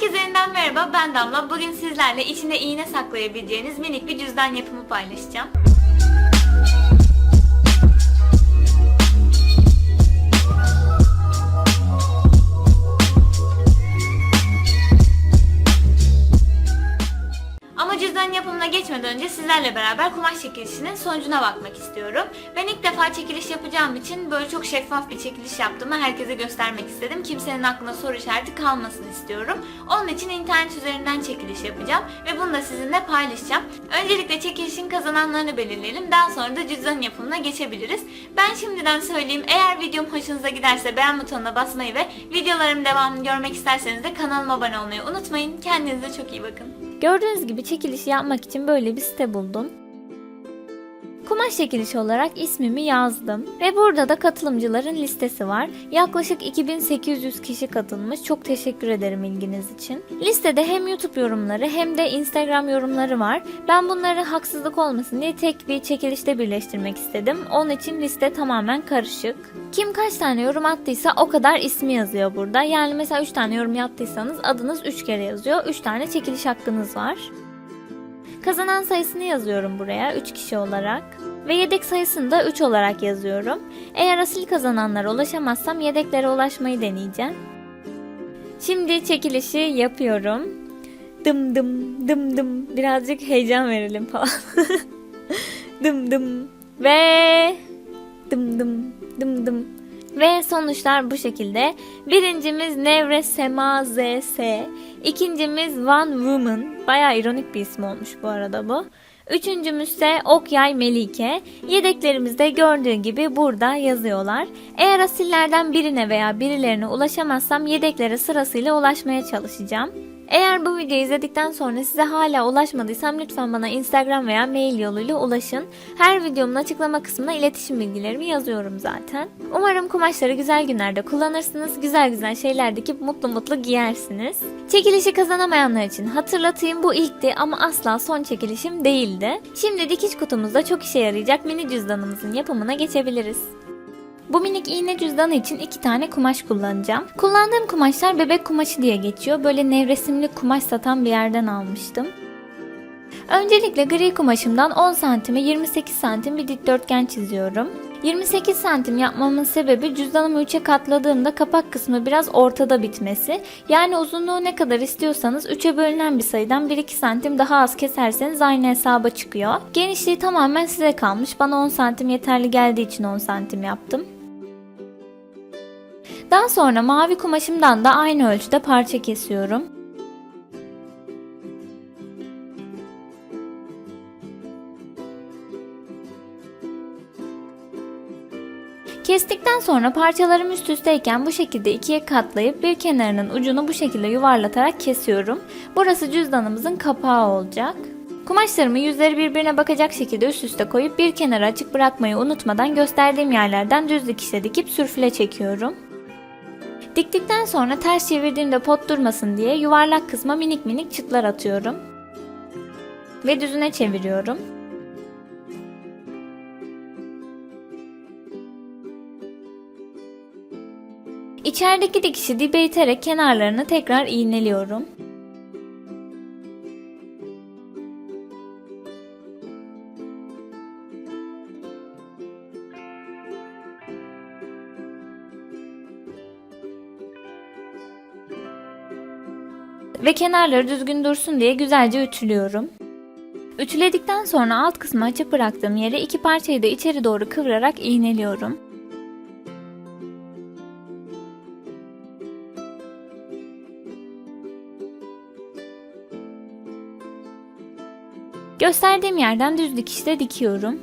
Herkese yeniden merhaba, ben Damla. Bugün sizlerle içinde iğne saklayabileceğiniz minik bir cüzdan yapımı paylaşacağım. Önce sizlerle beraber kumaş çekilişinin sonucuna bakmak istiyorum. Ben ilk defa çekiliş yapacağım için böyle çok şeffaf bir çekiliş yaptığımı herkese göstermek istedim. Kimsenin aklına soru işareti kalmasın istiyorum. Onun için internet üzerinden çekiliş yapacağım ve bunu da sizinle paylaşacağım. Öncelikle çekilişin kazananlarını belirleyelim. Daha sonra da cüzdan yapımına geçebiliriz. Ben şimdiden söyleyeyim eğer videom hoşunuza giderse beğen butonuna basmayı ve videolarımın devamını görmek isterseniz de kanalıma abone olmayı unutmayın. Kendinize çok iyi bakın. Gördüğünüz gibi çekilişi yapmak için böyle bir site buldum. Kumaş çekilişi olarak ismimi yazdım ve burada da katılımcıların listesi var. Yaklaşık 2800 kişi katılmış. Çok teşekkür ederim ilginiz için. Listede hem YouTube yorumları hem de Instagram yorumları var. Ben bunları haksızlık olmasın diye tek bir çekilişte birleştirmek istedim. Onun için liste tamamen karışık. Kim kaç tane yorum attıysa o kadar ismi yazıyor burada. Yani mesela 3 tane yorum yaptıysanız adınız 3 kere yazıyor. 3 tane çekiliş hakkınız var. Kazanan sayısını yazıyorum buraya 3 kişi olarak. Ve yedek sayısını da 3 olarak yazıyorum. Eğer asil kazananlara ulaşamazsam yedeklere ulaşmayı deneyeceğim. Şimdi çekilişi yapıyorum. Dım dım dım dım. Birazcık heyecan verelim falan. dım dım. Ve dım dım dım dım. Ve sonuçlar bu şekilde. Birincimiz Nevre Sema ZS. İkincimiz One Woman. Baya ironik bir isim olmuş bu arada bu. Üçüncümüz ise Okyay Melike. Yedeklerimizde gördüğü gibi burada yazıyorlar. Eğer asillerden birine veya birilerine ulaşamazsam yedeklere sırasıyla ulaşmaya çalışacağım. Eğer bu videoyu izledikten sonra size hala ulaşmadıysam lütfen bana Instagram veya mail yoluyla ulaşın. Her videomun açıklama kısmına iletişim bilgilerimi yazıyorum zaten. Umarım kumaşları güzel günlerde kullanırsınız, güzel güzel şeyler dikip mutlu mutlu giyersiniz. Çekilişi kazanamayanlar için hatırlatayım bu ilkti ama asla son çekilişim değildi. Şimdi dikiş kutumuzda çok işe yarayacak mini cüzdanımızın yapımına geçebiliriz. Bu minik iğne cüzdanı için iki tane kumaş kullanacağım. Kullandığım kumaşlar bebek kumaşı diye geçiyor. Böyle nevresimli kumaş satan bir yerden almıştım. Öncelikle gri kumaşımdan 10 santime 28 santim bir dikdörtgen çiziyorum. 28 santim yapmamın sebebi cüzdanımı 3'e katladığımda kapak kısmı biraz ortada bitmesi. Yani uzunluğu ne kadar istiyorsanız 3'e bölünen bir sayıdan 1-2 santim daha az keserseniz aynı hesaba çıkıyor. Genişliği tamamen size kalmış. Bana 10 santim yeterli geldiği için 10 santim yaptım. Daha sonra mavi kumaşımdan da aynı ölçüde parça kesiyorum. Kestikten sonra parçalarım üst üsteyken bu şekilde ikiye katlayıp bir kenarının ucunu bu şekilde yuvarlatarak kesiyorum. Burası cüzdanımızın kapağı olacak. Kumaşlarımı yüzleri birbirine bakacak şekilde üst üste koyup bir kenarı açık bırakmayı unutmadan gösterdiğim yerlerden düz dikişle dikip sürfüle çekiyorum. Diktikten sonra ters çevirdiğimde pot durmasın diye yuvarlak kısma minik minik çıtlar atıyorum. Ve düzüne çeviriyorum. İçerideki dikişi dibe iterek kenarlarını tekrar iğneliyorum. Ve kenarları düzgün dursun diye güzelce ütülüyorum. Ütüledikten sonra alt kısmı açık bıraktığım yere iki parçayı da içeri doğru kıvırarak iğneliyorum. Gösterdiğim yerden düz dikişle dikiyorum.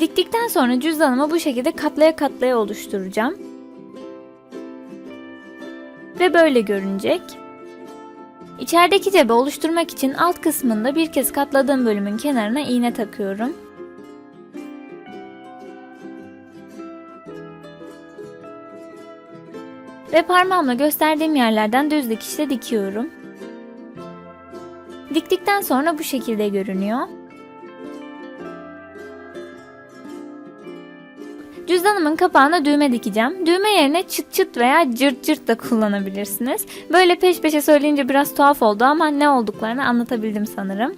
Diktikten sonra cüzdanımı bu şekilde katlaya katlaya oluşturacağım. Ve böyle görünecek. İçerideki cebi oluşturmak için alt kısmında bir kez katladığım bölümün kenarına iğne takıyorum. Ve parmağımla gösterdiğim yerlerden düz dikişle dikiyorum. Diktikten sonra bu şekilde görünüyor. Cüzdanımın kapağına düğme dikeceğim. Düğme yerine çıt çıt veya cırt cırt da kullanabilirsiniz. Böyle peş peşe söyleyince biraz tuhaf oldu ama ne olduklarını anlatabildim sanırım.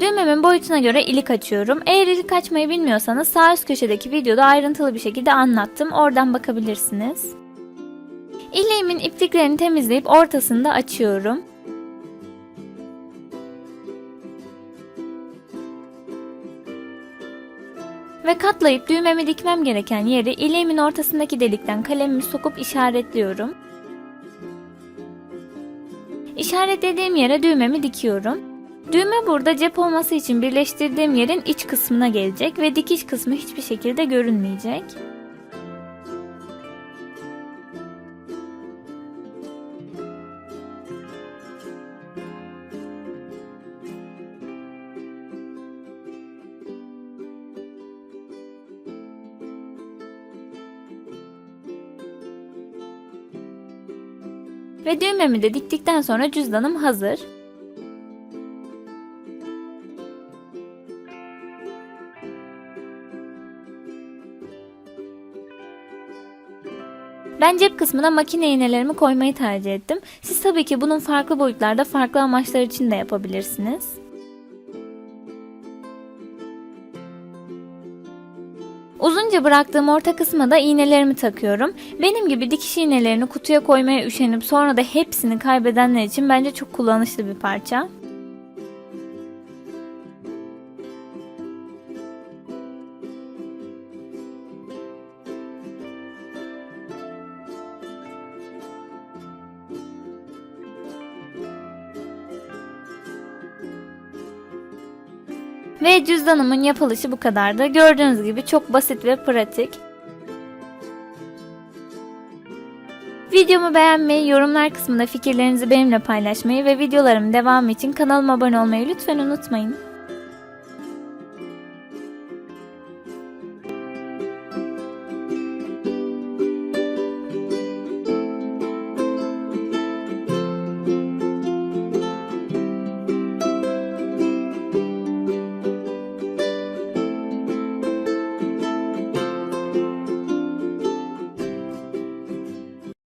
Düğmemin boyutuna göre ilik açıyorum. Eğer ilik açmayı bilmiyorsanız sağ üst köşedeki videoda ayrıntılı bir şekilde anlattım. Oradan bakabilirsiniz. İliğimin ipliklerini temizleyip ortasını da açıyorum. Ve katlayıp düğmemi dikmem gereken yeri iliğimin ortasındaki delikten kalemimi sokup işaretliyorum. İşaretlediğim yere düğmemi dikiyorum. Düğme burada cep olması için birleştirdiğim yerin iç kısmına gelecek ve dikiş kısmı hiçbir şekilde görünmeyecek. Ve düğmemi de diktikten sonra cüzdanım hazır. Ben cep kısmına makine iğnelerimi koymayı tercih ettim. Siz tabii ki bunun farklı boyutlarda farklı amaçlar için de yapabilirsiniz. Uzunca bıraktığım orta kısma da iğnelerimi takıyorum. Benim gibi dikiş iğnelerini kutuya koymaya üşenip sonra da hepsini kaybedenler için bence çok kullanışlı bir parça. Ve cüzdanımın yapılışı bu kadardı. Gördüğünüz gibi çok basit ve pratik. Videomu beğenmeyi, yorumlar kısmında fikirlerinizi benimle paylaşmayı ve videolarımın devamı için kanalıma abone olmayı lütfen unutmayın.